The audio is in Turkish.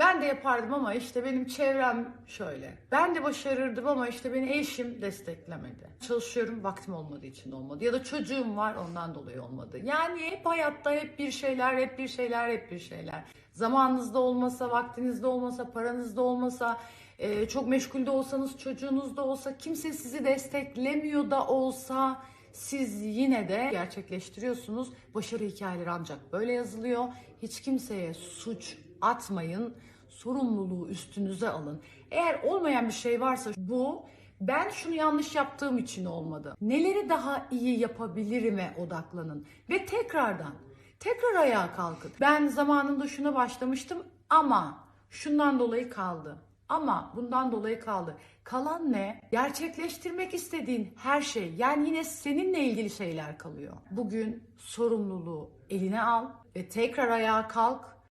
Ben de yapardım ama işte benim çevrem şöyle. Ben de başarırdım ama işte beni eşim desteklemedi. Çalışıyorum vaktim olmadığı için olmadı. Ya da çocuğum var ondan dolayı olmadı. Yani hep hayatta hep bir şeyler, hep bir şeyler, hep bir şeyler. Zamanınızda olmasa, vaktinizde olmasa, paranızda olmasa, e, çok meşgulde olsanız, çocuğunuz da olsa, kimse sizi desteklemiyor da olsa siz yine de gerçekleştiriyorsunuz. Başarı hikayeleri ancak böyle yazılıyor. Hiç kimseye suç atmayın. Sorumluluğu üstünüze alın. Eğer olmayan bir şey varsa bu ben şunu yanlış yaptığım için olmadı. Neleri daha iyi yapabilirime odaklanın ve tekrardan tekrar ayağa kalkın. Ben zamanında şuna başlamıştım ama şundan dolayı kaldı. Ama bundan dolayı kaldı. Kalan ne? Gerçekleştirmek istediğin her şey. Yani yine seninle ilgili şeyler kalıyor. Bugün sorumluluğu eline al ve tekrar ayağa kalk